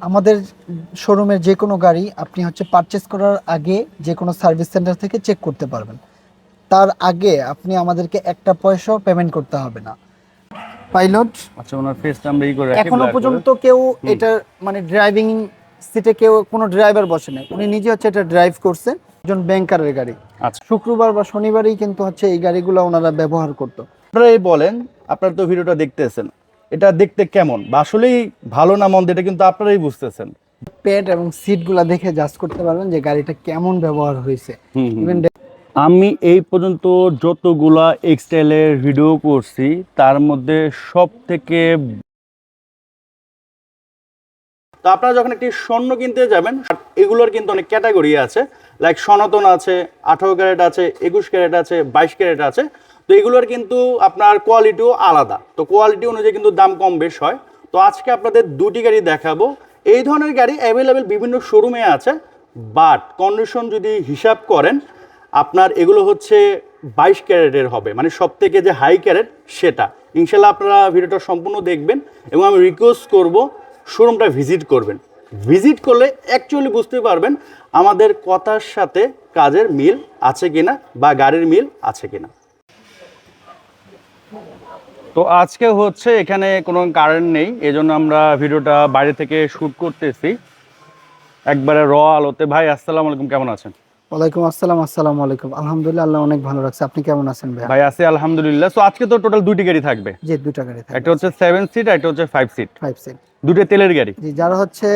আমাদের শোরুমের যে কোনো গাড়ি আপনি হচ্ছে পারচেস করার আগে যে কোনো সার্ভিস সেন্টার থেকে চেক করতে পারবেন। তার আগে আপনি আমাদেরকে একটা পয়সাও পেমেন্ট করতে হবে না। পাইলট আচ্ছা ওনার ফেসটা আমরা ই করে রাখি এখনও পর্যন্ত কেউ এটা মানে ড্রাইভিং সিটে কেউ কোনো ড্রাইভার বসে নাই। উনি নিজে হচ্ছে এটা ড্রাইভ করছে একজন ব্যাংকারের গাড়ি। আচ্ছা। শুক্রবার বা শনিবারই কিন্তু হচ্ছে এই গাড়িগুলো ওনারা ব্যবহার করতো। আপনারাই বলেন আপনারা তো ভিডিওটা দেখতেছেন। এটা দেখতে কেমন? বা আসলেই ভালো না মন্দ এটা কিন্তু আপনারাই বুঝতেছেন। পেট এবং সিটগুলা দেখে জাস্ট করতে পারবেন যে গাড়িটা কেমন ব্যবহার হয়েছে। ইভেন আমি এই পর্যন্ত যতগুলা এক্সটাইলের ভিডিও করছি তার মধ্যে সব থেকে তো আপনারা যখন একটি স্বর্ণ কিনতে যাবেন এগুলোর কিন্তু অনেক ক্যাটাগরি আছে। লাইক সনাতন আছে আঠারো ক্যারেট আছে একুশ ক্যারেট আছে বাইশ ক্যারেট আছে। তো এগুলোর কিন্তু আপনার কোয়ালিটিও আলাদা। তো কোয়ালিটি অনুযায়ী কিন্তু দাম কম বেশ হয়। তো আজকে আপনাদের দুটি গাড়ি দেখাবো। এই ধরনের গাড়ি অ্যাভেলেবেল বিভিন্ন শোরুমে আছে বাট কন্ডিশন যদি হিসাব করেন, আপনার এগুলো হচ্ছে বাইশ ক্যারেটের হবে। মানে সব থেকে যে হাই ক্যারেট সেটা। ইনশাল্লাহ আপনারা ভিডিওটা সম্পূর্ণ দেখবেন এবং আমি রিকোয়েস্ট করব শোরুমটা ভিজিট করবেন। ভিজিট করলে অ্যাকচুয়ালি বুঝতে পারবেন আমাদের কথার সাথে কাজের মিল আছে কিনা বা গাড়ির মিল আছে কিনা। তো আজকে হচ্ছে এখানে কোনো কারেন্ট নেই এজন্য আমরা ভিডিওটা বাইরে থেকে শ্যুট করতেছি। একবারে র আলোতে। ভাই আসসালামু আলাইকুম কেমন আছেন? ওয়ালাইকুম আসসালাম আসসালামু আলাইকুম। আলহামদুলিল্লাহ আল্লাহ অনেক ভালো রাখছে। আপনি কেমন আছেন ভাইয়া? ভাই আছি আলহামদুলিল্লাহ। তো আজকে তো টোটাল দুইটি গাড়ি থাকবে। জি দুটা গাড়ি থাকে একটা হচ্ছে সেভেন সিট একটা হচ্ছে ফাইভ সিট ফাইভ সিট দুটো তেলের গাড়ি। জি যারা হচ্ছে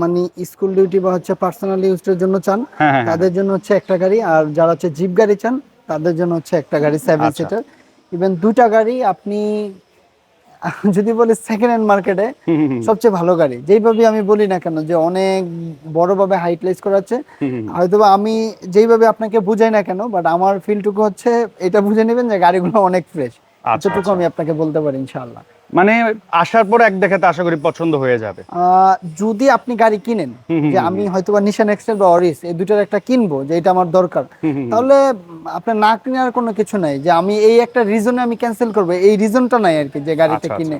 মানে স্কুল ডিউটি বা হচ্ছে পার্সোনাল ইউজের জন্য চান হ্যাঁ হ্যাঁ হ্যাঁ। তাদের জন্য হচ্ছে একটা গাড়ি। আর যারা হচ্ছে জিপ গাড়ি চান তাদের জন্য হচ্ছে একটা গাড়ি সেভেন আচ্ছা। সিটার ইভেন দুটা গাড়ি আপনি যদি বলি সেকেন্ড হ্যান্ড মার্কেটে। সবচেয়ে ভালো গাড়ি যেইভাবে আমি বলি না কেন যে অনেক বড়ভাবে হাইটলাইজ করাচ্ছে আছে। হয়তোবা আমি যেইভাবে আপনাকে বুঝাই না কেন বাট আমার ফিলটুকু হচ্ছে এটা বুঝে নেবেন যে গাড়িগুলো অনেক ফ্রেশ এতটুকু আচ্ছা। আমি আপনাকে বলতে পারি ইনশাআল্লাহ। মানে আসার পর এক দেখাতে আশা করি পছন্দ হয়ে যাবে। যদি আপনি গাড়ি কিনেন যে আমি হয়তোবা নিশান এক্সেল বা অরিস এই দুটার একটা কিনবো যে এটা আমার দরকার। তাহলে উম, আপনার না কেনার কোনো কিছু নাই যে আমি এই একটা রিজনে আমি ক্যান্সেল করব এই রিজনটা নাই আর কি যে গাড়িটা আচ্ছা, আচ্ছা, কিনে।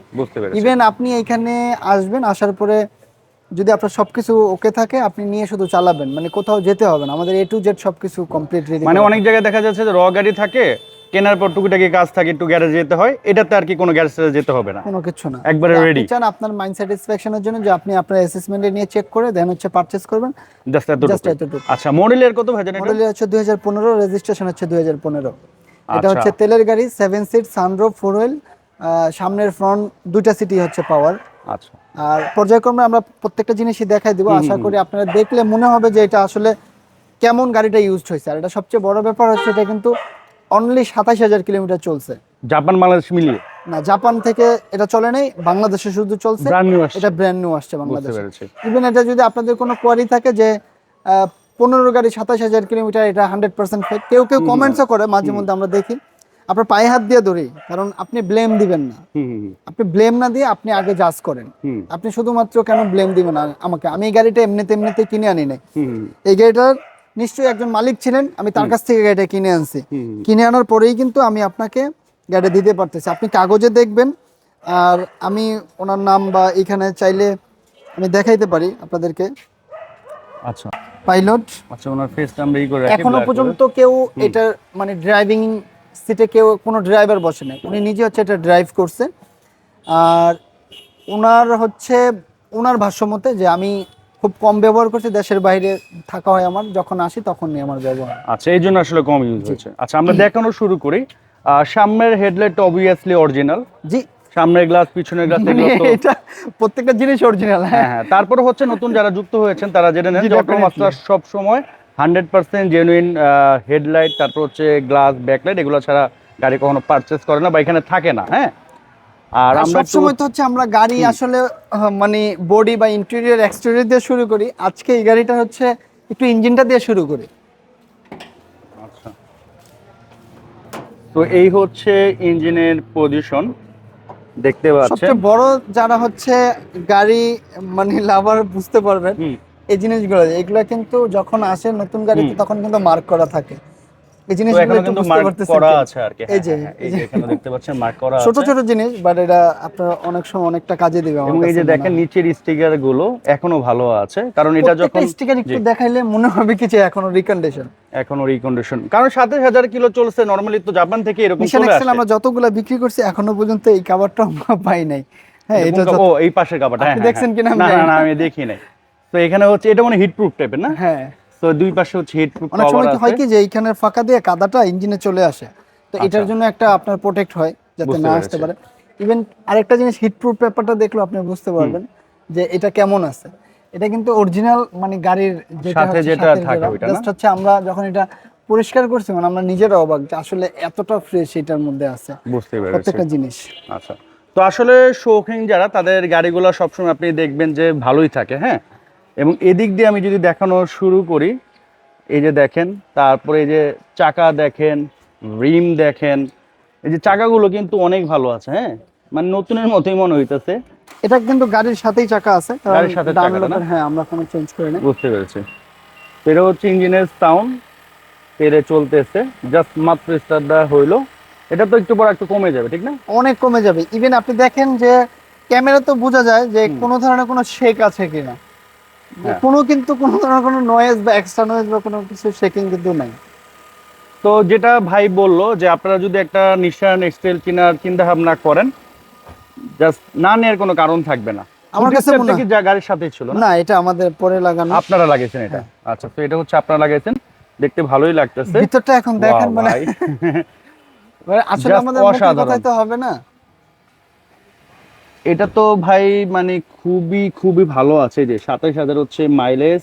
ইভেন আপনি এখানে আসবেন আসার পরে যদি আপনার সবকিছু ওকে থাকে আপনি নিয়ে শুধু চালাবেন মানে কোথাও যেতে হবে না আমাদের এ টু জেড সবকিছু কমপ্লিট মানে অনেক জায়গায় দেখা যাচ্ছে যে র গাড়ি থাকে কেনার পর টুকিটাকি কাজ থাকে একটু গ্যারেজ যেতে হয় এটাতে আর কি কোনো গ্যারেজ যেতে হবে না। কোনো কিছু না। একবারে ready। চান আপনার মাইন্ড স্যাটিসফ্যাকশনের জন্য যে আপনি আপনার অ্যাসেসমেন্টে নিয়ে চেক করে দেন হচ্ছে পারচেজ করবেন। জাস্ট জাস্ট এতটুকু। আচ্ছা মডেলের কত ভাই এটা? মডেল হচ্ছে দুই হাজার পনেরো রেজিস্ট্রেশন হচ্ছে দুই হাজার পনেরো। এটা আচ্ছা। হচ্ছে তেলের গাড়ি seven seat sunroof four wheel সামনের ফ্রন্ট দুইটা সিটি হচ্ছে পাওয়ার আচ্ছা। আর পর্যায়ক্রমে আমরা প্রত্যেকটা জিনিসই দেখাই দিব। আশা করি আপনারা দেখলে মনে হবে যে এটা আসলে কেমন গাড়িটা ইউজড হয়েছে। আর এটা সবচেয়ে বড় ব্যাপার হচ্ছে এটা কিন্তু অনলি সাতাশ হাজার কিলোমিটার চলছে। জাপান বাংলাদেশ মিলিয়ে? না জাপান থেকে এটা চলে নেই বাংলাদেশে শুধু চলছে। এটা ব্র্যান্ড নিউ আসছে বাংলাদেশে। ইভেন এটা যদি আপনাদের কোনো কোয়ারি থাকে যে পনেরো গাড়ি সাতাশ হাজার কিলোমিটার এটা হান্ড্রেড পার্সেন্ট ফেক কেউ কেউ কমেন্টসও করে মাঝে মধ্যে আমরা দেখি। আপনার পায়ে হাত দিয়ে ধরি কারণ আপনি ব্লেম দিবেন না। আপনি ব্লেম না দিয়ে আপনি আগে জাজ করেন। আপনি শুধুমাত্র কেন ব্লেম দিবেন আমাকে? আমি এই গাড়িটা এমনিতে এমনিতে কিনে আনি নাই। এই গাড়িটার নিশ্চয়ই একজন মালিক ছিলেন আমি তার কাছ থেকে গাড়িটা কিনে আনছি। কিনে আনার পরেই কিন্তু আমি আপনাকে গাড়িটা দিতে পারতেছি। আপনি কাগজে দেখবেন আর আমি ওনার নাম বা এখানে চাইলে আমি দেখাইতে পারি আপনাদেরকে। আচ্ছা। পাইলট। আচ্ছা ওনার ফেসটা আমরা ই করে রাখি এখনও পর্যন্ত কেউ এটা মানে ড্রাইভিং সিটে কেউ কোনো ড্রাইভার বসে নাই। উনি নিজে হচ্ছে এটা ড্রাইভ করছে। আর ওনার হচ্ছে ওনার ভাষ্য মতে যে আমি খুব কম ব্যবহার করছি দেশের বাইরে থাকা হয় আমার যখন আসি তখনই আমার ব্যবহার। আচ্ছা এই জন্য আসলে কম ইউজ হয়েছে। আচ্ছা আমরা দেখানো শুরু করি। সামনের হেডলাইট অবভিয়াসলি অরিজিনাল জি। সামনের গ্লাস পিছনের গ্লাস মানে এগুলো তো এটা প্রত্যেকটা জিনিস অরিজিনাল হ্যাঁ। হ্যাঁ হ্যাঁ। তারপরে হচ্ছে নতুন যারা যুক্ত হয়েছেন তারা জেনে নেন যে অটো মাস্টার সব সময় হান্ড্রেড পার্সেন্ট জেনুইন হেডলাইট তারপর হচ্ছে গ্লাস ব্যাকলাইট এগুলো ছাড়া গাড়ি কখনো পারচেস করে না বা এখানে থাকে না হ্যাঁ? আর আমরা সব সময় তো হচ্ছে আমরা গাড়ি আসলে মানে বডি বা ইন্টেরিয়র এক্সটেরিয়র দিয়ে শুরু করি। আজকে এই গাড়িটা হচ্ছে একটু ইঞ্জিনটা দিয়ে শুরু করি। আচ্ছা। তো এই হচ্ছে ইঞ্জিনের পজিশন দেখতে পাচ্ছেন। সবচেয়ে বড় যারা হচ্ছে গাড়ি মানে লাভার বুঝতে পারবেন এই জিনিসগুলো এগুলো কিন্তু যখন আসে নতুন গাড়িতে তখন কিন্তু মার্ক করা থাকে। এই জিনিসগুলো একটু বুঝতে পারতেছেন করা আছে আর কি। এই হ্যাঁ, যে, হ্যাঁ, এই যে এখানে দেখতে পাচ্ছেন মার্ক করা আছে। ছোট জিনিস বাট এটা আপনার অনেক সময় অনেকটা কাজে দিবে এবং এই যে দেখেন নিচের স্টিকারগুলো এখনও ভালো আছে কারণ এটা যখন স্টিকার একটু দেখাইলে মনে হবে কি যে এখনও রিকন্ডিশন এখনও রিকন্ডিশন কারণ সাতাশ হাজার কিলো চলছে নর্মালি তো জাপান থেকে এরকম চলে আসে। আমরা যতগুলা বিক্রি করছি এখনও পর্যন্ত এই কাভারটা আমরা পাই নাই। হ্যাঁ এটা ও এই পাশের কাপড় হ্যাঁ হ্যাঁ, দেখছেন কিনা না, না। আমি দেখি নাই। তো এখানে হচ্ছে এটা মানে হিট প্রুফ টাইপের না? হ্যাঁ। তো দুই পাশে হচ্ছে প্রুফ অনেক সময় কি হয় কি যে এইখানের ফাঁকা দিয়ে কাদাটা ইঞ্জিনে চলে আসে। তো এটার জন্য একটা আপনার প্রোটেক্ট হয় যাতে না আসতে পারে। ইভেন আরেকটা জিনিস হিট প্রুফ পেপারটা দেখল আপনি বুঝতে পারবেন যে এটা কেমন আছে। এটা কিন্তু অরিজিনাল মানে গাড়ির যেটা সাথে যেটা থাকে ওইটা হচ্ছে আমরা যখন এটা পরিষ্কার করছি মানে আমরা নিজেরা অবাক যে আসলে এতটা ফ্রেশ এটার মধ্যে আছে। বুঝতে পেরেছি। প্রত্যেকটা জিনিস। আচ্ছা। তো আসলে শৌখিন যারা তাদের গাড়িগুলো সবসময় আপনি দেখবেন যে ভালোই থাকে হ্যাঁ? এবং এদিক দিয়ে আমি যদি দেখানো শুরু করি এই যে দেখেন তারপরে এই যে চাকা দেখেন রিম দেখেন এই যে চাকাগুলো কিন্তু অনেক ভালো আছে হ্যাঁ? মানে নতুনের মতোই মনে হইতেছে। এটা কিন্তু গাড়ির সাথেই চাকা আছে গাড়ির সাথে না? হ্যাঁ আমরা কোনো চেঞ্জ করি না বুঝতে পেরেছি। এটা হচ্ছে ইঞ্জিনের সাউন্ড পেরে চলতেছে জাস্ট মাত্র স্টার্ট দেওয়া হইল। এটা তো একটু পর একটু কমে যাবে ঠিক না? অনেক কমে যাবে। ইভেন আপনি দেখেন যে ক্যামেরা তো বোঝা যায় যে কোনো ধরনের কোনো শেক আছে কিনা। কোনো কিন্তু কোনো ধরনের কোনো নয়েজ বা এক্সট্রা নয়েজ বা কোনো কিছু শেকিং কিন্তু নাই। তো যেটা ভাই বলল যে আপনারা যদি একটা নিশান এক্সটেল কেনার চিন্তা ভাবনা করেন জাস্ট না নেওয়ার কোনো কারণ থাকবে না। আমার কাছে মনে কি যা গাড়ির সাথেই ছিল না? এটা আমাদের পরে লাগানো। আপনারা লাগিয়েছেন এটা? আচ্ছা তো এটা হচ্ছে আপনারা লাগিয়েছেন দেখতে ভালোই লাগতেছে। ভিতরটা এখন দেখেন মানে আসলে আমাদের কথাই তো হবে না। এটা তো ভাই মানে খুবই খুবই ভালো আছে যে সাতাইশ হাজার হচ্ছে মাইলেজ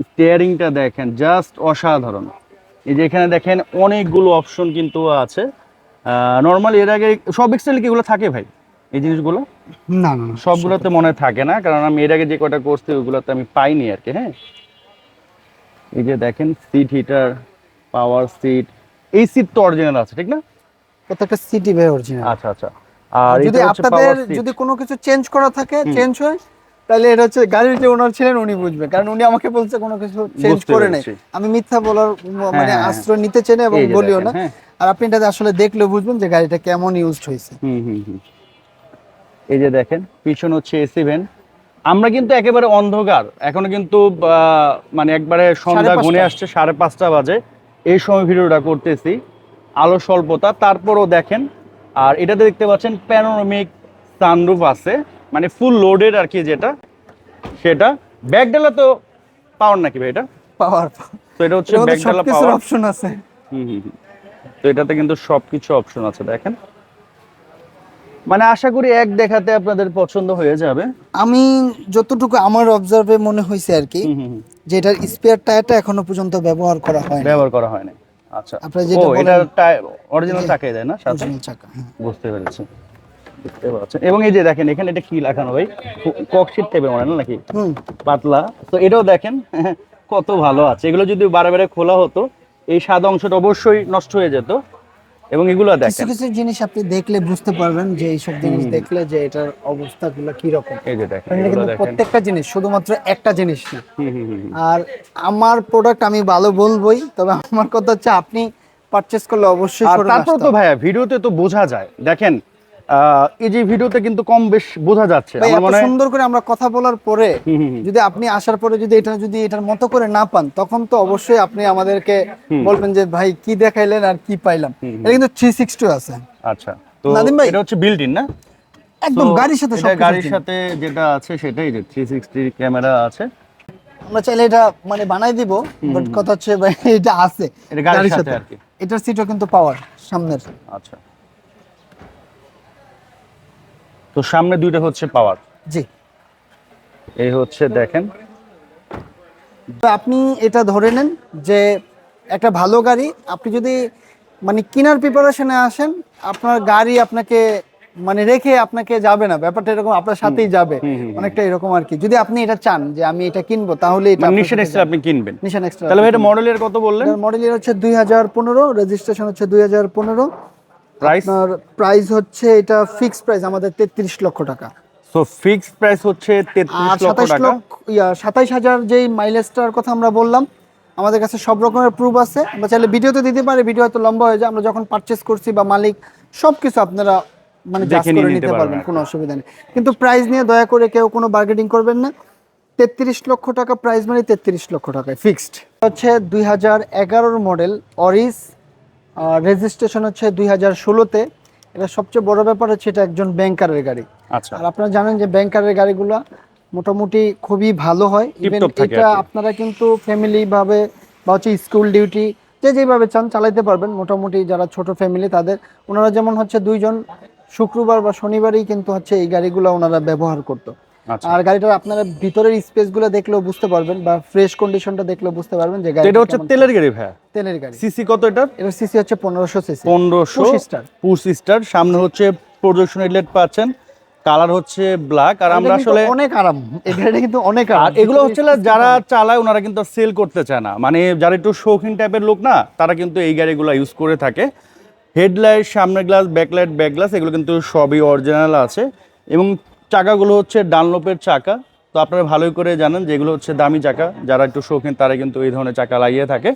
স্টিয়ারিংটা দেখেন জাস্ট অসাধারণ। এই যে এখানে দেখেন অনেকগুলো অপশন কিন্তু আছে। নর্মাল এর আগে সব এক্সেল কি এগুলো থাকে ভাই? এই জিনিসগুলো? না না। সবগুলোতে মনে থাকে না কারণ আমি এর আগে যে কটা করছি ওগুলোতে আমি পাইনি আর কি হ্যাঁ? এই যে দেখেন সিট হিটার পাওয়ার সিট এই সিট তো অরিজিনাল আছে ঠিক না? প্রত্যেকটা সিটি ভাই অরিজিনাল আচ্ছা আচ্ছা। আর যদি আপনাদের যদি কোনো কিছু চেঞ্জ করা থাকে চেঞ্জ হয় তাহলে এটা হচ্ছে গাড়ির যে ওনার ছিলেন উনি বুঝবে কারণ উনি আমাকে বলছে কোনো কিছু চেঞ্জ করে নেই। আমি মিথ্যা বলার মানে হ্যাঁ, হ্যাঁ। আশ্রয় নিতে চাই না এবং বলিও না। হ্যাঁ। আর আপনি এটা আসলে দেখলে বুঝবেন যে গাড়িটা কেমন ইউজড হয়েছে। হুম হুম হুম। এই যে দেখেন পিছন হচ্ছে এসি ভ্যান। আমরা কিন্তু একেবারে অন্ধকার। এখনও কিন্তু মানে একবারে সন্ধ্যা ঘনে পাঁচটা। আসছে সাড়ে পাঁচটা বাজে। এই সময় ভিডিওটা করতেছি। আলো স্বল্পতা তারপরও দেখেন আর এটাতে দেখতে পাচ্ছেন প্যানোরামিক সানরুফ আছে মানে ফুল লোডেড আর কি যেটা সেটা। ব্যাকডালা তো পাওয়ার নাকি ভাই এটা? পাওয়ার তো এটা হচ্ছে ব্যাকডালা পাওয়ার অপশন আছে। হুম হুম। তো এটাতে কিন্তু সবকিছু অপশন আছে দেখেন। মানে আশা করি এক দেখাতে আপনাদের পছন্দ হয়ে যাবে। আমি যতটুকু আমার অবজার্ভে মনে হয়েছে আর কি। যে এটার স্পেয়ার টায়ারটা এখনও পর্যন্ত ব্যবহার করা হয় ব্যবহার করা হয় না আচ্ছা। আপনারা যেটা এটা অরিজিনাল চাকাই দেয় না? সাথে? চাকা হ্যাঁ। বুঝতে পেরেছি। এবং এই যে দেখেন এখানে এটা কি লাগানো ভাই? ককশিট টাইপের মনে হয় না নাকি? পাতলা। তো এটাও দেখেন কত ভালো আছে। এগুলো যদি বারে বারে খোলা হতো এই সাদা অংশটা অবশ্যই নষ্ট হয়ে যেত। এবং এগুলো দেখেন। কিছু জিনিস আপনি দেখলে বুঝতে পারবেন যে এইসব জিনিস দেখলে যে এটার অবস্থাগুলো কি রকম এই যে দেখেন কিন্তু প্রত্যেকটা জিনিস শুধুমাত্র একটা জিনিস না। আর আমার প্রোডাক্ট আমি ভালো বলবোই তবে আমার কথা হচ্ছে আপনি পারচেজ করলে অবশ্যই তারপর তো ভাইয়া ভিডিওতে তো বোঝা যায়। দেখেন এই যে ভিডিওতে কিন্তু কম বেশ বোঝা যাচ্ছে। আমার মনে সুন্দর করে আমরা কথা বলার পরে। যদি আপনি আসার পরে যদি এটা যদি এটার মতো করে না পান তখন তো অবশ্যই আপনি আমাদেরকে বলবেন যে ভাই কি দেখাইলেন আর কি পাইলাম? এটা কিন্তু থ্রি সিক্সটি আছে। আচ্ছা তো। এটা হচ্ছে বিল্ট ইন না? একদম গাড়ির সাথে এটা গাড়ির সাথে যেটা আছে সেটাই যে থ্রি সিক্সটি ক্যামেরা আছে। আমরা চাইলে এটা মানে বানাই দিব বাট কথা হচ্ছে ভাই এটা আছে এটা গাড়ির সাথে আর কি। এটার সিটও কিন্তু পাওয়ার সামনের। আচ্ছা। তো সামনে দুইটা হচ্ছে পাওয়ার। জি। এই হচ্ছে দেখেন। আপনি এটা ধরে নেন যে একটা ভালো গাড়ি আপনি যদি মানে কেনার প্রিপারেশনে আসেন আপনার গাড়ি আপনাকে মানে রেখে আপনাকে যাবে না ব্যাপারটা এরকম আপনার সাথেই যাবে। অনেকটা এরকম আর কি যদি আপনি এটা চান যে আমি এটা কিনবো তাহলে এটা মানে নিশান এক্সট্রা আপনি কিনবেন। নিশান এক্সট্রা তাহলে এটা মডেলের কত বললেন? মডেল ইয়ার হচ্ছে দুই হাজার পনেরো রেজিস্ট্রেশন হচ্ছে দুই হাজার পনেরো। প্রাইস প্রাইস হচ্ছে এটা ফিক্স প্রাইস আমাদের তেত্রিশ লক্ষ টাকা। সো ফিক্স প্রাইস হচ্ছে আর তেত্রিশ লক্ষ সাতাইশ টাকা? লক্ষ ইয়া সাতাইশ হাজার যেই মাইলেজটার কথা আমরা বললাম আমাদের কাছে সব রকমের প্রুফ আছে। আমরা চাইলে ভিডিওতে দিতে পারি ভিডিও হয়তো লম্বা হয়ে যায় আমরা যখন পারচেস করছি বা মালিক সব কিছু আপনারা মানে জাজ করে নিতে পারবেন পারবেন কোনো অসুবিধা নেই। কিন্তু প্রাইস নিয়ে দয়া করে কেউ কোনো বার্গেটিং করবেন না। তেত্রিশ লক্ষ টাকা প্রাইস মানে তেত্রিশ লক্ষ টাকায় ফিক্সড হচ্ছে দুই হাজার এগারোর মডেল অরিস রেজিস্ট্রেশন হচ্ছে দুই হাজার ষোলোতে। এটা সবচেয়ে বড় ব্যাপার হচ্ছে এটা একজন ব্যাংকারের গাড়ি। আচ্ছা। আর আপনারা জানেন যে ব্যাংকারের গাড়িগুলো মোটামুটি খুবই ভালো হয়। ইভেন এটা আপনারা কিন্তু ফ্যামিলি ভাবে বা হচ্ছে স্কুল ডিউটি যে যেভাবে চান চালাইতে পারবেন। মোটামুটি যারা ছোট ফ্যামিলি তাদের ওনারা যেমন হচ্ছে দুইজন শুক্রবার বা শনিবারই কিন্তু হচ্ছে এই গাড়িগুলো ওনারা ব্যবহার করতো। আর গাড়িটার আপনারা ভিতরের স্পেসগুলো দেখলেও বুঝতে পারবেন বা ফ্রেশ কন্ডিশনটা দেখলেও বুঝতে পারবেন যে গাড়ি এটা হচ্ছে তেলের গাড়ি ভাইয়া? তেলের গাড়ি। সিসি কত এটা এটার সিসি হচ্ছে পনেরোশো সিসি। পনেরোশো Push start। Push start. সামনে হচ্ছে প্রজেকশন হেডলাইট পাচ্ছেন। কালার হচ্ছে ব্ল্যাক। আর আমরা আসলে অনেক আরাম। এই গাড়িটা কিন্তু অনেক আরাম। আর এগুলো হচ্ছে যারা চালায় ওনারা কিন্তু সেল করতে চায় না। মানে যারা একটু শৌখিন টাইপের লোক না তারা কিন্তু এই গাড়িগুলো ইউজ করে থাকে। হেডলাইট সামনের গ্লাস ব্যাকলাইট ব্যাক গ্লাস এগুলো কিন্তু সবই অরিজিনাল আছে। এবং চাকাগুলো হচ্ছে ডানলোপের চাকা। তো আপনারা ভালোই করে জানেন যেগুলো হচ্ছে দামি চাকা। যারা একটু শৌখিন তারা কিন্তু এই ধরনের চাকা লাগিয়ে থাকে।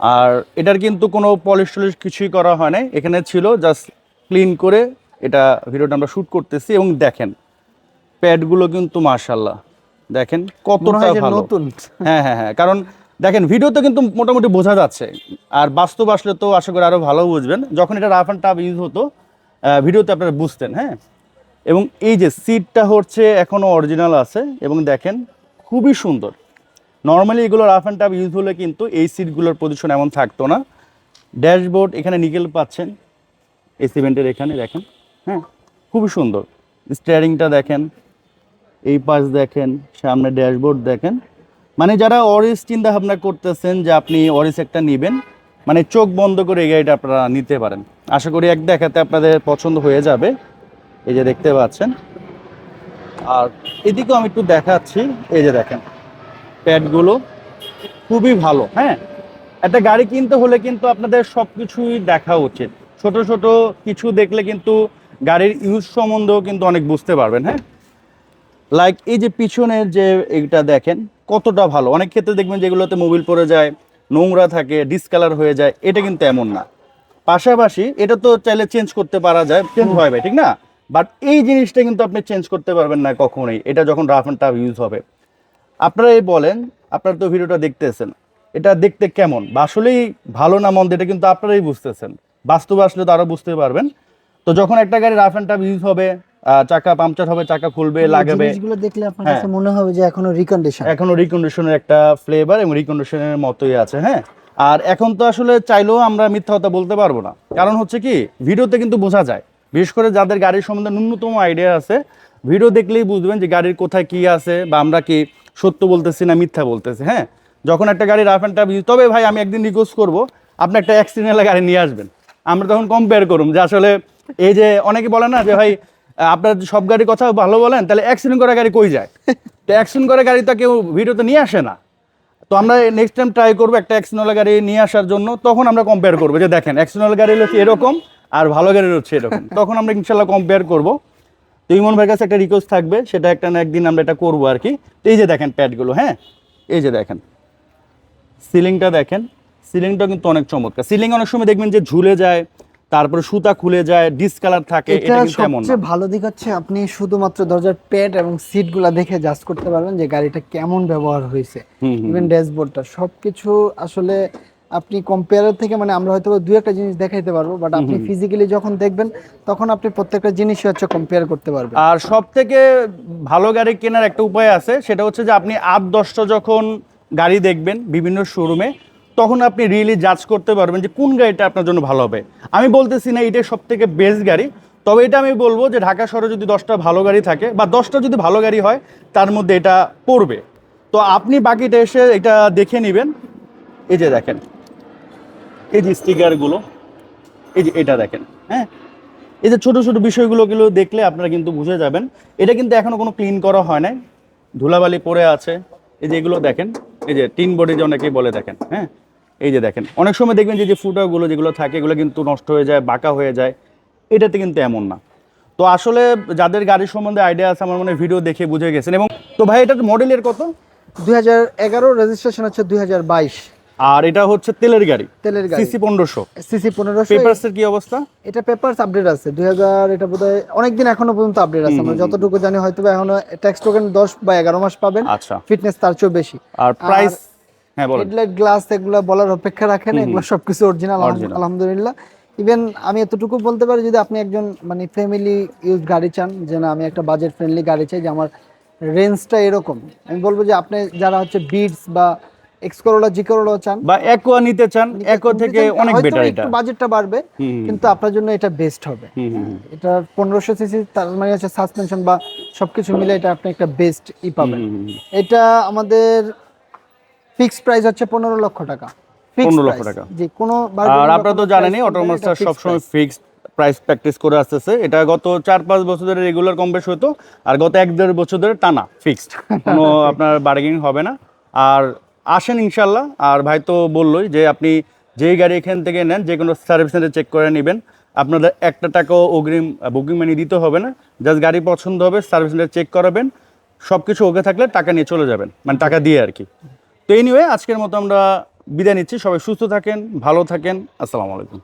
আর এটার কিন্তু কোনো পলিশ টলিশ কিছুই করা হয় নাই। এখানে ছিল জাস্ট ক্লিন করে এটা ভিডিওটা আমরা শ্যুট করতেছি এবং দেখেন প্যাডগুলো কিন্তু মার্শাল্লাহ দেখেন কতটা ভালো। নতুন। হ্যাঁ হ্যাঁ হ্যাঁ কারণ দেখেন ভিডিওতে কিন্তু মোটামুটি বোঝা যাচ্ছে। আর বাস্তব আসলে তো আশা করি আরও ভালো বুঝবেন। যখন এটা রাফ অ্যান্ড টাফ ইউজ হতো ভিডিওতে আপনারা বুঝতেন হ্যাঁ। এবং এই যে সিটটা হচ্ছে এখনও অরিজিনাল আছে এবং দেখেন খুবই সুন্দর। নর্মালি এগুলো রাফ অ্যান্ড টাফ ইউজ হলে কিন্তু এই সিটগুলোর পজিশন এমন থাকতো না। ড্যাশবোর্ড এখানে নিকেল পাচ্ছেন, এই সিমেন্টের এখানে দেখেন হ্যাঁ খুবই সুন্দর। স্টিয়ারিংটা দেখেন, এই পাশ দেখেন, সামনে ড্যাশবোর্ড দেখেন। মানে যারা অরিস চিন্তা ভাবনা করতেছেন যে আপনি অরিস একটা নেবেন মানে চোখ বন্ধ করে এই গাড়িটা আপনারা নিতে পারেন। আশা করি এক দেখাতে আপনাদের পছন্দ হয়ে যাবে। এই যে দেখতে পাচ্ছেন। আর এদিকেও আমি একটু দেখাচ্ছি, এই যে দেখেন, প্যাডগুলো খুবই ভালো হ্যাঁ? একটা গাড়ি কিনতে হলে কিন্তু আপনাদের সব কিছুই দেখা উচিত। ছোট ছোট কিছু দেখলে কিন্তু গাড়ির ইউজ সম্বন্ধেও কিন্তু অনেক বুঝতে পারবেন হ্যাঁ? লাইক এই যে পিছনের যে এইটা দেখেন, কতটা ভালো। অনেক ক্ষেত্রে দেখবেন যেগুলোতে মোবিল পড়ে যায়, নোংরা থাকে ডিসকালার হয়ে যায়, এটা কিন্তু এমন না। পাশাপাশি এটা তো চাইলে চেঞ্জ করতে পারা যায় চেঞ্জ হয় ভাই, ঠিক না? বাট এই জিনিসটা কিন্তু আপনি চেঞ্জ করতে পারবেন না কখনোই। এটা যখন রাফ অ্যান্ড টাফ ইউজ হবে। আপনারা এই বলেন আপনারা তো ভিডিওটা দেখতেছেন। এটা দেখতে কেমন? বা আসলেই ভালো না মন্দ এটা কিন্তু আপনারাই বুঝতেছেন। বাস্তবে আসলে তো আরও বুঝতে পারবেন। তো যখন একটা গাড়ি রাফ অ্যান্ড টাফ ইউজ হবে চাকা পাংচার হবে চাকা খুলবে লাগাবে জিনিসগুলো দেখলে আপনার হ্যাঁ। কাছে মনে হবে যে এখনও রিকন্ডিশন এখনও রিকন্ডিশনের একটা ফ্লেভার এবং রিকন্ডিশনের মতোই আছে হ্যাঁ? আর এখন তো আসলে চাইলেও আমরা মিথ্যা কথা বলতে পারব না। কারণ হচ্ছে কি ভিডিওতে কিন্তু বোঝা যায়। বিশেষ করে যাদের গাড়ির সম্বন্ধে ন্যূনতম আইডিয়া আছে ভিডিও দেখলেই বুঝবেন যে গাড়ির কোথায় কি আছে বা আমরা কি সত্য বলতেছি না মিথ্যা বলতেছি হ্যাঁ? যখন একটা গাড়ি রাফ অ্যান্ড টাফ তবে ভাই আমি একদিন রিকোয়েস্ট করব, আপনি একটা অ্যাক্সিডেন্টাল গাড়ি নিয়ে আসবেন। আমরা তখন কম্পেয়ার করুন যে আসলে এই যে অনেকে বলে না যে ভাই, আপনার সব গাড়ির কথা ভালো বলেন, তাহলে অ্যাক্সিডেন্ট করা গাড়ি কই যায়? তো অ্যাক্সিডেন্ট করা গাড়ি তো কেউ ভিডিওতে নিয়ে আসে না। তো আমরা নেক্সট টাইম ট্রাই করব একটা অ্যাক্সিডেন্ট গাড়ি নিয়ে আসার জন্য, তখন আমরা কম্পেয়ার করব। যে দেখেন অ্যাক্সিডেন্ট গাড়ি হচ্ছে এরকম, আর ভালো গাড়ির হচ্ছে এরকম। তখন আমরা ইনশাল্লাহ কম্পেয়ার করব। তো ইমন ভাইয়ের কাছে একটা রিকোয়েস্ট থাকবে, সেটা একটা না একদিন আমরা এটা করব আর কি। তো এই যে দেখেন প্যাডগুলো হ্যাঁ? এই যে দেখেন। সিলিংটা দেখেন। সিলিংটা কিন্তু অনেক চমৎকার। সিলিং অনেক সময় দেখবেন যে ঝুলে যায় তারপরে সুতা খুলে যায় ডিসকালার থাকে এটা এমন সবচেয়ে ভালো দিক হচ্ছে আপনি শুধুমাত্র দরজার প্যাড এবং সিটগুলা দেখে জাজ করতে পারবেন যে গাড়িটা কেমন ব্যবহার হয়েছে ইভেন ড্যাশবোর্ডটা সবকিছু আসলে আপনি কম্পেয়ারের থেকে মানে আমরা হয়তো দু একটা জিনিস দেখাইতে পারব বাট আপনি ফিজিক্যালি যখন দেখবেন তখন আপনি প্রত্যেকটা জিনিসই হচ্ছে কম্পেয়ার করতে পারবেন। আর সব থেকে ভালো গাড়ি কেনার একটা উপায় আছে সেটা হচ্ছে যে আপনি আট দশটা যখন গাড়ি দেখবেন বিভিন্ন শোরুমে তখন আপনি রিয়েলি জাজ করতে পারবেন যে কোন গাড়িটা আপনার জন্য ভালো হবে। আমি বলতেছি না এটাই সব থেকে বেস্ট গাড়ি, তবে এটা আমি বলব যে ঢাকা শহরে যদি দশটা ভালো গাড়ি থাকে বা দশটা যদি ভালো গাড়ি হয়, তার মধ্যে এটা পড়বে। তো আপনি বাকিটা এসে এটা দেখে নেবেন। এই যে দেখেন, এই যে স্টিকারগুলো এই যে এটা দেখেন হ্যাঁ? এই যে ছোটো ছোটো বিষয়গুলো গুলো দেখলে আপনারা কিন্তু বুঝে যাবেন। এটা কিন্তু এখনও কোনো ক্লিন করা হয় নাই। ধুলাবালি পড়ে আছে। এই যে এগুলো দেখেন, এই যে টিন বডি যে অনেকেই বলে দেখেন হ্যাঁ? এই যে দেখেন অনেক সময় দেখবেন যে যে ফুটাগুলো যেগুলো থাকে এগুলো কিন্তু নষ্ট হয়ে যায় বাঁকা হয়ে যায়। এটাতে কিন্তু এমন না। তো আসলে যাদের গাড়ির সম্বন্ধে আইডিয়া আছে আমার মনে ভিডিও দেখে বুঝে গেছেন। এবং তো ভাই এটার মডেলের কত? দুই হাজার এগারো রেজিস্ট্রেশন হচ্ছে দুই আর এটা হচ্ছে তেলের গাড়ি। তেলের গাড়ি। সিসি পনেরোশো। সিসি পনেরোশো। পেপারসের কি অবস্থা? এটা পেপারস আপডেট আছে। দুই হাজার এটা বোধহয় অনেকদিন এখনও পর্যন্ত আপডেট আছে। আমরা যতটুকু জানি হয়তো এখনও ট্যাক্স টোকেন দশ বা এগারো মাস পাবেন। আচ্ছা। ফিটনেস তার চেয়েও বেশি। আর প্রাইস হ্যাঁ হেডলাইট গ্লাস এগুলো বলার অপেক্ষা রাখেন এগুলো সবকিছু অরিজিনাল আলহামদুলিল্লাহ। ইভেন আমি এতটুকু বলতে পারি যদি আপনি একজন মানে ফ্যামিলি ইউজ গাড়ি চান যে না আমি একটা বাজেট ফ্রেন্ডলি গাড়ি চাই যে আমার রেঞ্জটা এরকম। আমি বলব যে আপনি যারা হচ্ছে বিটস বা এক্সকোরোলা জিকোরোলা চান বা একোয়া নিতে চান একো থেকে অনেক বেটার এটা। বাজেটটা বাড়বে কিন্তু আপনার জন্য এটা বেস্ট হবে। এটা পনেরোশো সিসি তার মানে হচ্ছে সাসপেনশন বা সবকিছু মিলে এটা আপনি একটা বেস্ট ই পাবেন। এটা আমাদের ফিক্সড প্রাইস হচ্ছে পনেরো লক্ষ টাকা। 15 লক্ষ টাকা। জি কোনো আর আপনারা তো জানেনই অটোমাস্টার সবসময় ফিক্সড প্রাইস প্র্যাকটিস করে আসতেছে। এটা গত চার পাঁচ বছর ধরে রেগুলার কম বেশ হতো আর গত এক দেড় বছর ধরে টানা ফিক্সড কোনো আপনার বার্গেনিং হবে না। আর আসেন ইনশাল্লাহ আর ভাই তো বললোই যে আপনি যেই গাড়ি এখান থেকে নেন যে কোনো সার্ভিস সেন্টার চেক করে নেবেন। আপনাদের একটা টাকাও অগ্রিম বুকিং মানি দিতে হবে না। জাস্ট গাড়ি পছন্দ হবে সার্ভিস সেন্টার চেক করাবেন। সব কিছু ওকে থাকলে টাকা নিয়ে চলে যাবেন। মানে টাকা দিয়ে আর কি। তো এনিওয়ে আজকের মতো আমরা বিদায় নিচ্ছি। সবাই সুস্থ থাকেন ভালো থাকেন। আসসালামু আলাইকুম।